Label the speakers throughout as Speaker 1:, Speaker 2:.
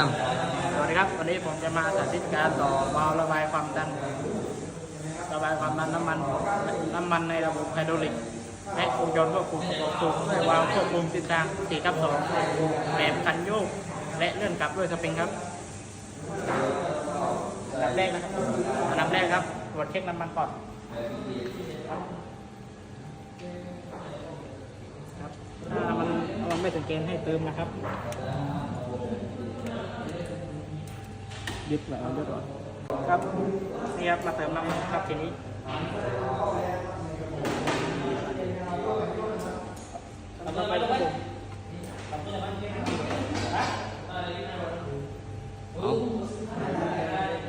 Speaker 1: สวัสดีครับ วันนี้ผมจะมาสาธิตการต่อวาล์วระบายความดัน ระบายความดันน้ำมัน น้ำมันในระบบไฮดรอลิก และวงจรควบคุมระบบสูบด้วยวาล์วควบคุมทิศทาง4กับ2แบบคันโยก และเลื่อนกลับด้วยสปริงครับอันดับแรกนะครับอันดับแรกครับ ตรวจเช็คน้ำมันก่อนครับถ้ามันมันไม่ถึงเกณฑ์ให้เติมนะครับ ยึดไว้เอายึดไว้ครับนี่ครับมาเติมน้ำมันครับทีนี้แล้วก็ไปลูกโป่ง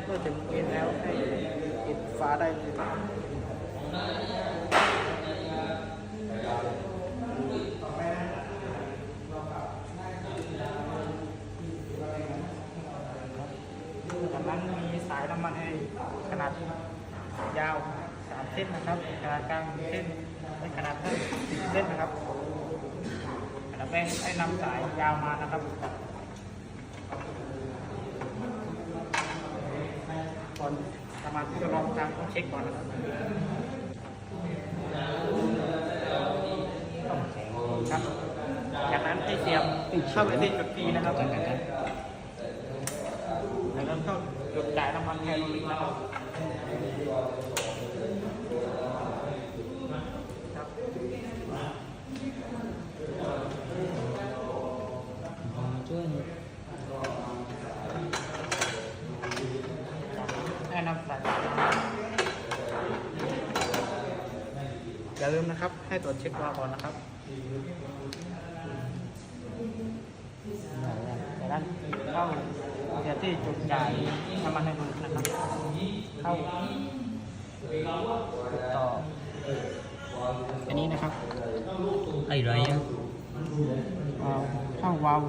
Speaker 1: เมื่อถึงเกณฑ์แล้วให้ปิดฝาได้เลยจากนั้นมีสายน้ำมันให้ขนาดยาว3เส้นนะครับ ขนาดกลาง1เส้นและขนาดสั้น10เส้นนะครับอันดับแรกให้นำสายยาวมานะครับก่อนทำงานทดลองทางต้องเช็คก่อนนะครับครับจากนั้นให้เสียบเข้าไปที่จุด P นะครับแล้วก็เข้าจุดจ่ายน้ำมันแคลอรี่นะครับครับ
Speaker 2: ช่วย
Speaker 1: ให้นำสายอย่า ลืมนะครับ ให้ตรวจเช็ควาล์วก่อนนะครับจากนั้นเข้าเสียที่จุดจ่ายน้ำมันให้ดูนะครับ เข้าจุดต่ออันนี้นะครับ
Speaker 2: ไอ้ไรอะ
Speaker 1: วาล์วเข้าวาล์ว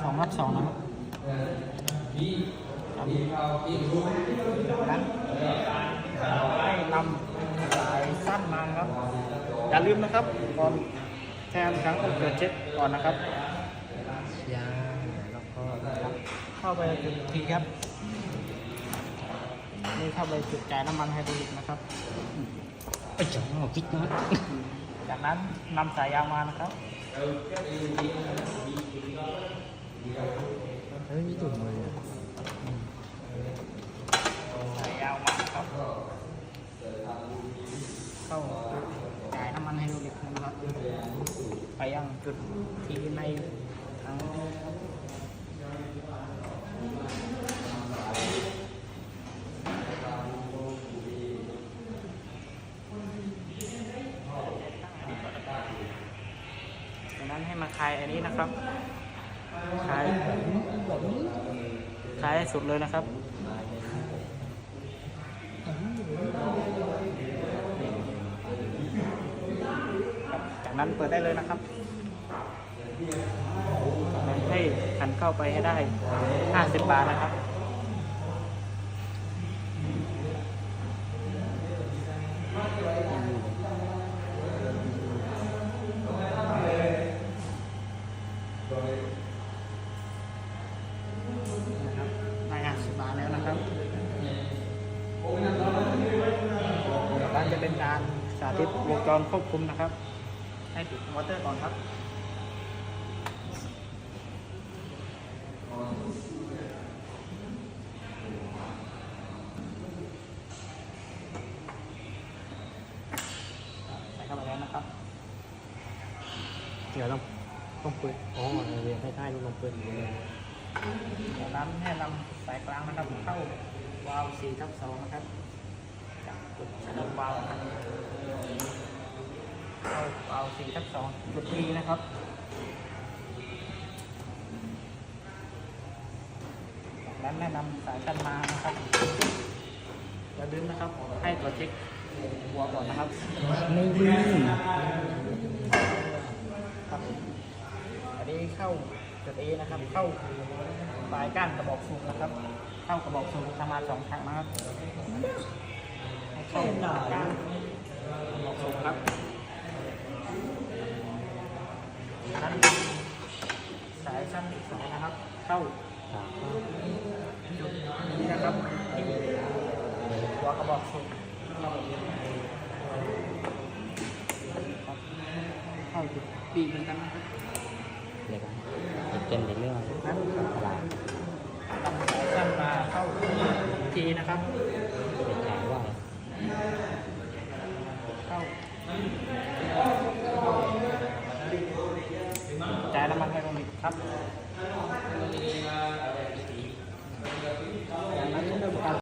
Speaker 1: สองรับสองนะครับครับจากนั้นให้นำ สายสั้นมาครับ อย่าลืมนะครับก่อนแทนครั้งต้องตรวจเช็คก่อนนะครับ
Speaker 2: ยาแล้วก็
Speaker 1: เข้าไปจุดทีครับนี่เข้าไปจุดจ่ายน้ำมันไฮดรอลิกนะครับ
Speaker 2: ไอ้จ๋อคิดนะ
Speaker 1: จากนั้นนำสายยาวมานะครับ
Speaker 2: เฮ้ยมีตุ่มเลยอะ
Speaker 1: สายยาวมาครับ เข้าจ่ายน้ำมันไฮดรอลิกนะครับ ไปยังจุดที่ในทั้งนั้นให้มาคลายอันนี้นะครับคลายคลายสุดเลยนะครับ ครับจาก นั้นเปิดได้เลยนะครับ ให้หันเข้าไปให้ได้ 50 บาทนะครับนะครับได้50บาทแล้วนะครับการจะเป็นการสาธิตวงจรควบคุมนะครับ ให้ปิดมอเตอร์ก่อนครับใส่เข้าไปแล้วนะครับ
Speaker 2: เดี๋ยวต้องต้องเปิดอ๋อเรียนให้ท่ายต้องลองเปิดอยู่เลย
Speaker 1: จากนั้นให้นำสายกลางนะครับ เข้าวาล์ว4ทับ2นะครับจากจุดชนวนวาล์วนะครับเข้าวาล์ว4ทับ2จุด B นะครับจากนั้นแนะนำสายกันมานะครับอย่าลืมนะครับให้ตรวจเช็คหัวก่อนนะครับ
Speaker 2: ไม่ลืม
Speaker 1: ครับอันนี้เข้าจุด A นะครับ เข้าปลายก้านกระบอกสูบนะครับ เข้ากระบอกสูบทำมาสองครั้งนะครับให้เข้าปลายก้านกระบอกสูบครับอันนั้นสายสั้นอีกสองนะครับ เข้า
Speaker 2: ครับ
Speaker 1: นี่นะครับที่ หัวกระบอกสูงเข้าจุดปีเหมือนกันนะครับ
Speaker 2: เดี๋ยวกันเป็นในเรื่อง
Speaker 1: นะ
Speaker 2: ตลาด
Speaker 1: ลำสายสั้นมาเข้าทีนะครับ
Speaker 2: เป็นขายว่า
Speaker 1: เข้า